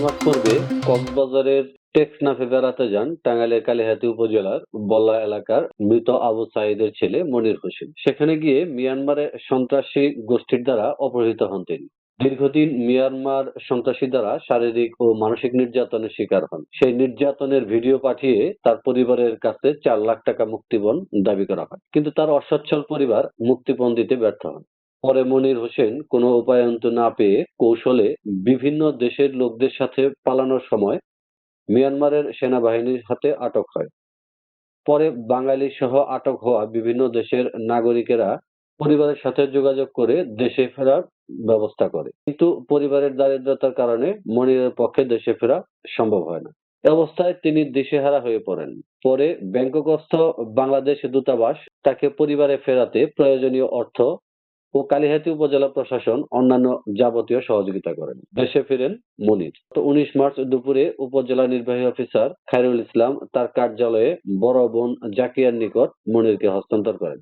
মাস পূর্বে কক্সবাজারের টেকনাফে বেড়াতে যান টাঙ্গাইলের কালিহাতী উপজেলার বল্লা এলাকার মৃত আবু সাইদের ছেলে মনির হোসেন। সেখানে গিয়ে মিয়ানমারের সন্ত্রাসী গোষ্ঠীর দ্বারা অপহৃত হন তিনি। দীর্ঘদিন মিয়ানমার সন্ত্রাসী দ্বারা শারীরিক ও মানসিক নির্যাতনের শিকার হন। সেই নির্যাতনের ভিডিও পাঠিয়ে তার পরিবারের কাছে চার লাখ টাকা মুক্তিপণ দাবি করা হয়। কিন্তু তার অসচ্ছল পরিবার মুক্তিপণ দিতে ব্যর্থ হন। পরে মনির হোসেন কোনো উপায়ন্ত না পেয়ে কৌশলে বিভিন্ন দেশের লোকদের সাথে পালানোর সময় মিয়ানমারের সেনাবাহিনীর হাতে আটক হয়। পরে বাঙালি সহ আটক হওয়া বিভিন্ন দেশের নাগরিকেরা পরিবারের সাথে যোগাযোগ করে দেশে ফেরার ব্যবস্থা করে। কিন্তু পরিবারের দারিদ্রতার কারণে মনিরের পক্ষে দেশে ফেরা সম্ভব হয় না। অবস্থায় তিনি দিশেহারা হয়ে পড়েন। পরে ব্যাংককস্থ বাংলাদেশ দূতাবাস তাকে পরিবারে ফেরাতে প্রয়োজনীয় অর্থ ও কালিহাতি উপজেলা প্রশাসন অন্যান্য যাবতীয় সহযোগিতা করেন। দেশে ফিরেন মনির। তো উনিশ মার্চ দুপুরে উপজেলা নির্বাহী অফিসার খায়রুল ইসলাম তার কার্যালয়ে বড় বোন জাকিয়ার নিকট মনিরকে হস্তান্তর করেন।